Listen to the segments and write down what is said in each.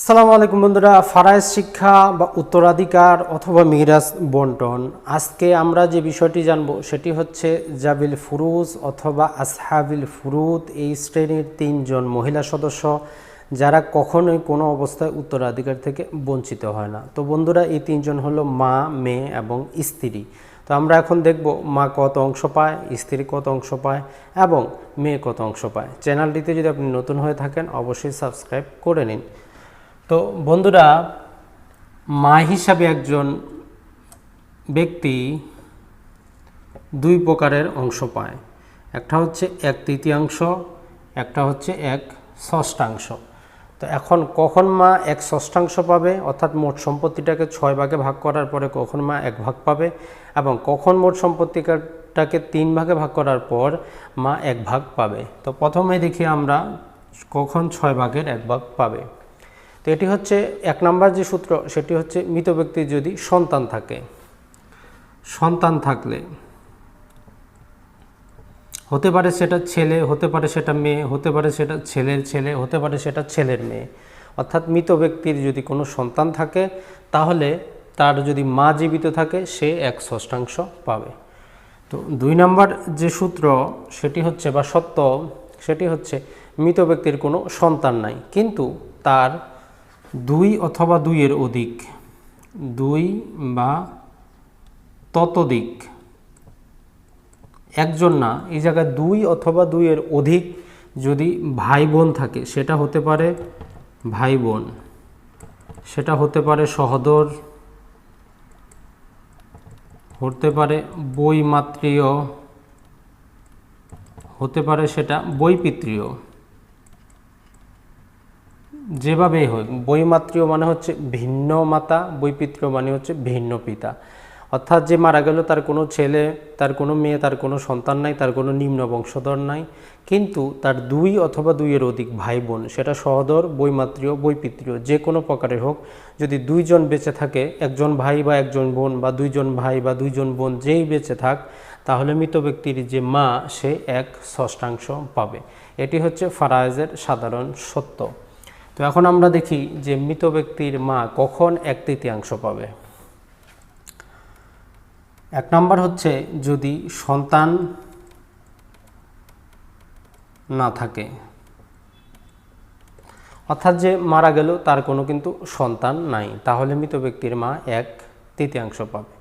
আসসালামু আলাইকুম বন্ধুরা, ফারায়েজ শিক্ষা বা উত্তরাধিকার অথবা মিরাজ বন্টন। আজকে আমরা যে বিষয়টি জানব সেটি হচ্ছে জাবিল ফুরুজ অথবা আসহাবিল ফুরুদ, এই শ্রেণির তিনজন মহিলা সদস্য যারা কখনোই কোনো অবস্থায় উত্তরাধিকার থেকে বঞ্চিত হয় না। তো বন্ধুরা, এই তিনজন হলো মা, মেয়ে এবং স্ত্রী। তো আমরা এখন দেখব মা কত অংশ পায়, স্ত্রী কত অংশ পায় এবং মেয়ে কত অংশ পায়। চ্যানেলটিতে যদি আপনি নতুন হয়ে থাকেন, অবশ্যই সাবস্ক্রাইব করে নিন। তো বন্ধুরা, মা হিসাবে একজন ব্যক্তি দুই প্রকারের অংশ পায়। একটা হচ্ছে এক তৃতীয়াংশ, একটা হচ্ছে এক ষষ্ঠাংশ। তো এখন কখন মা এক ষষ্ঠাংশ পাবে? অর্থাৎ মোট সম্পত্তিটাকে ছয় ভাগে ভাগ করার পরে কখন মা এক ভাগ পাবে? এবং কখন মোট সম্পত্তিটাকে তিন ভাগে ভাগ করার পর মা এক ভাগ পাবে? তো প্রথমে দেখি আমরা কখন ছয় ভাগের এক ভাগ পাবে। তো এটি হচ্ছে এক নম্বর যে সূত্র, সেটি হচ্ছে মৃত ব্যক্তির যদি সন্তান থাকে। সন্তান থাকলে হতে পারে সেটা ছেলে, হতে পারে সেটা মেয়ে, হতে পারে সেটা ছেলের ছেলে, হতে পারে সেটা ছেলের মেয়ে। অর্থাৎ মৃত ব্যক্তির যদি কোনো সন্তান থাকে, তাহলে তার যদি মা জীবিত থাকে, সে এক ষষ্ঠাংশ পাবে। তো দুই নম্বর যে সূত্র, সেটি হচ্ছে বা সত্য, সেটি হচ্ছে মৃত ব্যক্তির কোনো সন্তান নাই, কিন্তু তার দুই অথবা দুইয়ের অধিক। দুই বা ততোধিক। একজন না, এই জায়গায় দুই অথবা দুইয়ের অধিক যদি ভাই বোন থাকে, সেটা হতে পারে ভাই বোন সেটা হতে পারে সহদর, হতে পারে বইমাতৃয় হতে পারে সেটা বইপিতৃয় যেভাবেই হোক বইমাতৃয় মানে হচ্ছে ভিন্ন মাতা বৈপিত্র্য মানে হচ্ছে ভিন্ন পিতা। অর্থাৎ যে মারা গেল, তার কোনো ছেলে, তার কোনো মেয়ে, তার কোনো সন্তান নাই, তার কোনো নিম্ন বংশধর নাই। কিন্তু তার দুই অথবা দুইয়ের অধিক ভাই বোন সেটা সহদর বইমাতৃয় বৈপিত্রীয়, যে কোনো প্রকারের হোক, যদি দুইজন বেঁচে থাকে, একজন ভাই বা একজন বোন বা দুইজন ভাই বা দুইজন বোন যেই বেঁচে থাক, তাহলে মৃত ব্যক্তির যে মা, সে এক ষষ্ঠাংশ পাবে। এটি হচ্ছে ফারায়েজের সাধারণ সত্য। তো এখন আমরা দেখি যে মৃত ব্যক্তির মা কখন এক তৃতীয়াংশ পাবে। এক নম্বর হচ্ছে যদি সন্তান না থাকে, অর্থাৎ যে মারা গেল তার কোনো কিন্তু সন্তান নাই, তাহলে মৃত ব্যক্তির মা এক তৃতীয়াংশ পাবে।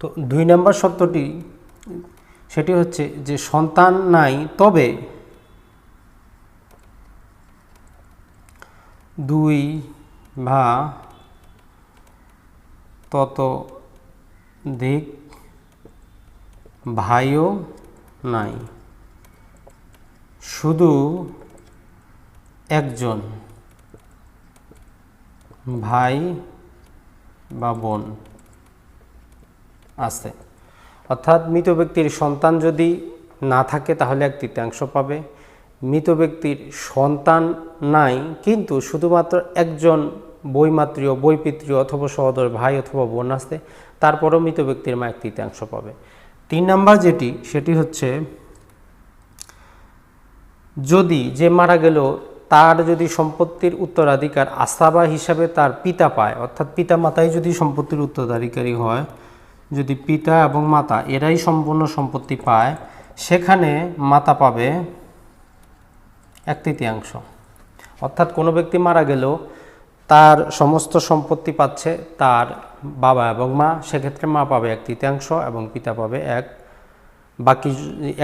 তো দুই নম্বর শর্তটি, সেটি হচ্ছে যে সন্তান নাই, তবে দুই বা তত দিক ভাইও নাই। শুধু একজন, ভাই বা বোন আছে। অর্থাৎ মৃত ব্যক্তির সন্তান যদি না থাকে তাহলে এক তৃতীয়াংশ পাবে। মৃত ব্যক্তির সন্তান নাই, কিন্তু শুধুমাত্র একজন বইমাতৃয় বইপিতৃয় অথবা সহোদর ভাই অথবা বোন আসতে তারপরও মৃত ব্যক্তির মা এক তৃতীয়াংশ পাবে। তিন নাম্বার যেটি, সেটি হচ্ছে, যদি যে মারা গেল, তার যদি সম্পত্তির উত্তরাধিকার আস্থাবা হিসাবে তার পিতা পায়, অর্থাৎ পিতা মাতাই যদি সম্পত্তির উত্তরাধিকারী হয়, যদি পিতা এবং মাতা এরাই সম্পূর্ণ সম্পত্তি পায়, সেখানে মাতা পাবে এক তৃতীয়াংশ। অর্থাৎ কোনো ব্যক্তি মারা গেল তার সমস্ত সম্পত্তি পাচ্ছে তার বাবা এবং মা সেক্ষেত্রে মা পাবে এক তৃতীয়াংশ এবং পিতা পাবে এক। বাকি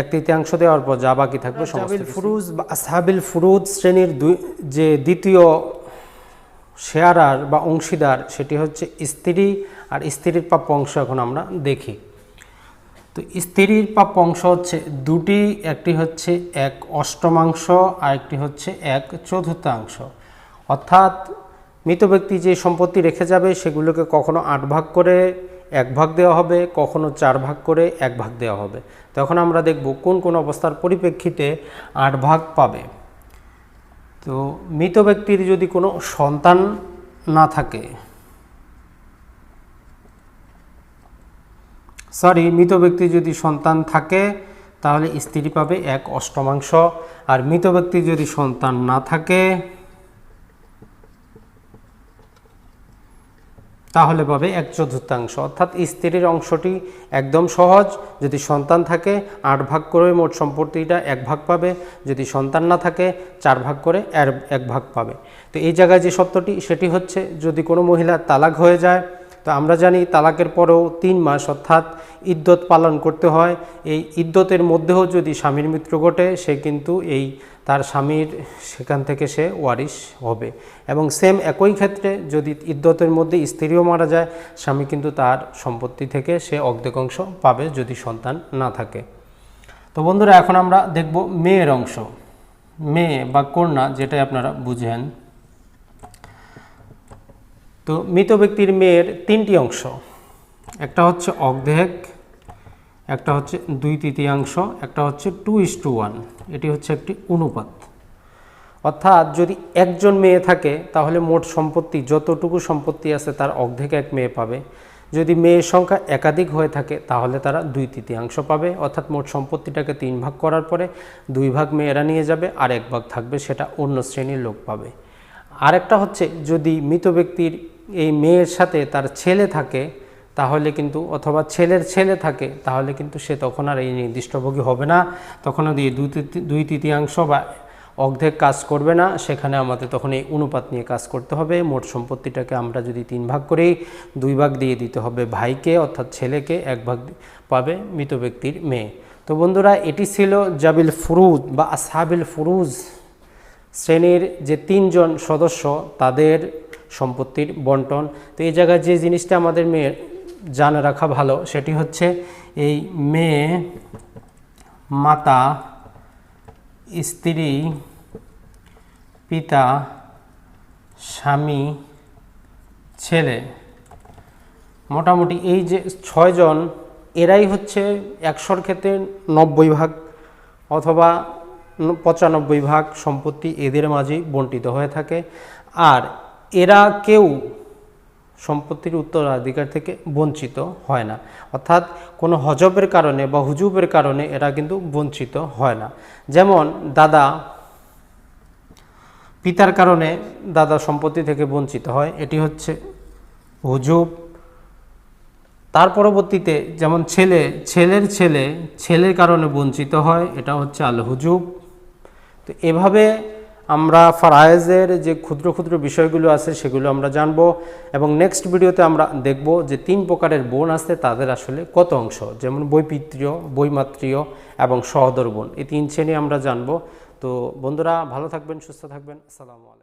এক তৃতীয়াংশ দেওয়ার পর যা বাকি থাকবে জাবিল ফুরুজ বা আসহাবিল ফুরুজ শ্রেণির দুই যে দ্বিতীয় শেয়ারার বা অংশীদার সেটি হচ্ছে স্ত্রী আর স্ত্রীর প্রাপ্য অংশ এখন আমরা দেখি। তো স্ত্রীর প্রাপ্য অংশ হচ্ছে দুটি, একটি হচ্ছে এক অষ্টমাংশ আর একটি হচ্ছে এক চতুর্থাংশ। অর্থাৎ মৃত ব্যক্তি যে সম্পত্তি রেখে যাবে সেগুলোকে কখনো আট ভাগ করে এক ভাগ দেওয়া হবে, কখনো চার ভাগ করে এক ভাগ দেওয়া হবে। তখন আমরা দেখব কোন কোন অবস্থার পরিপ্রেক্ষিতে আট ভাগ পাবে। তো মৃত ব্যক্তির যদি কোনো সন্তান না থাকে সরি মৃত ব্যক্তি যদি সন্তান থাকে, তাহলে স্ত্রী পাবে এক অষ্টমাংশ। আর মৃত ব্যক্তি যদি সন্তান না থাকে, তাহলে পাবে এক চতুর্থাংশ। অর্থাৎ স্ত্রীর অংশটি একদম সহজ। যদি সন্তান থাকে, আট ভাগ করে মোট সম্পত্তিটা এক ভাগ পাবে। যদি সন্তান না থাকে, চার ভাগ করে এক ভাগ পাবে। তো এই জায়গায় যে সত্যটি সেটি হচ্ছে যদি কোনো মহিলার তালাক হয়ে যায় তো আমরা জানি তালাকের পরেও তিন মাস অর্থাৎ ইদ্যত পালন করতে হয়। এই ইদ্যতের মধ্যেও যদি স্বামীর মৃত্যু ঘটে, সে কিন্তু এই তার স্বামীর সেখান থেকে সে ওয়ারিশ হবে। এবং সেম একই ক্ষেত্রে যদি ইদ্যতের মধ্যে স্ত্রীও মারা যায়, স্বামী কিন্তু তার সম্পত্তি থেকে সে অর্ধেকাংশ পাবে যদি সন্তান না থাকে। তো বন্ধুরা, এখন আমরা দেখব মেয়ের অংশ। মেয়ে বা কন্যা যেটাই আপনারা বুঝেন। তো মৃত ব্যক্তির মেয়ের তিনটি অংশ। একটা হচ্ছে অর্ধেক, একটা হচ্ছে দুই তৃতীয়াংশ, একটা হচ্ছে টু ইস টু ওয়ান এটি হচ্ছে একটি অনুপাত। অর্থাৎ যদি একজন মেয়ে থাকে, তাহলে মোট সম্পত্তি, যতটুকু সম্পত্তি আছে, তার অর্ধেক এক মেয়ে পাবে। যদি মেয়ের সংখ্যা একাধিক হয়ে থাকে, তাহলে তারা দুই তৃতীয়াংশ পাবে। অর্থাৎ মোট সম্পত্তিটাকে তিন ভাগ করার পরে দুই ভাগ মেয়েরা নিয়ে যাবে, আর এক ভাগ থাকবে, সেটা অন্য শ্রেণির লোক পাবে। আরেকটা হচ্ছে যদি মৃত ব্যক্তির এই মেয়ের সাথে তার ছেলে থাকে, তাহলে কিন্তু, অথবা ছেলের ছেলে থাকে, তাহলে কিন্তু সে তখন আর এই নির্দিষ্টভোগী হবে না। তখন এই দুই তৃতীয়- দুই তৃতীয়াংশ বা অর্ধেক কাজ করবে না। সেখানে আমাদের তখন এই অনুপাত নিয়ে কাজ করতে হবে। মোট সম্পত্তিটাকে আমরা যদি তিন ভাগ করি, দুই ভাগ দিয়ে দিতে হবে ভাইকে, অর্থাৎ ছেলেকে, এক ভাগ পাবে মৃত ব্যক্তির মেয়ে। তো বন্ধুরা, এটি ছিল জাবিল ফুরুজ বা আসহাবিল ফুরুজ। শ্রেণির যে তিনজন সদস্য, তাদের সম্পত্তির বন্টন। তো এই জায়গায় যে জিনিসটা আমাদের মেয়ের জানা রাখা ভালো, সেটি হচ্ছে এই মেয়ে মাতা, স্ত্রী, পিতা, স্বামী, ছেলে। মোটামুটি এই যে ছয়জন, এরাই হচ্ছে একশোর ক্ষেত্রে নব্বই ভাগ অথবা পঁচানব্বই ভাগ সম্পত্তি এদের মাঝেই বন্টিত হয়ে থাকে। আর এরা কেউ সম্পত্তির উত্তরাধিকার থেকে বঞ্চিত হয় না। অর্থাৎ কোনো হজবের কারণে বা হুজুবের কারণে এরা কিন্তু বঞ্চিত হয় না। যেমন দাদা, পিতার কারণে দাদা সম্পত্তি থেকে বঞ্চিত হয়, এটি হচ্ছে হুজুব। তার পরবর্তীতে যেমন ছেলে, ছেলের ছেলে, ছেলের কারণে বঞ্চিত হয়, এটা হচ্ছে আল হুজুব তো এভাবে আমরা ফারায়েজের যে ক্ষুদ্র ক্ষুদ্র বিষয়গুলো আছে সেগুলো আমরা জানব এবং নেক্সট ভিডিওতে আমরা দেখব যে তিন প্রকারের বোন আছে, তাদের আসলে কত অংশ? যেমন বৈপিত্রীয়, বৈমাত্রীয় এবং সহদর বোন। এই তিন শ্রেণি আমরা জানব। তো বন্ধুরা, ভালো থাকবেন, সুস্থ থাকবেন। আসসালামু আলাইকুম।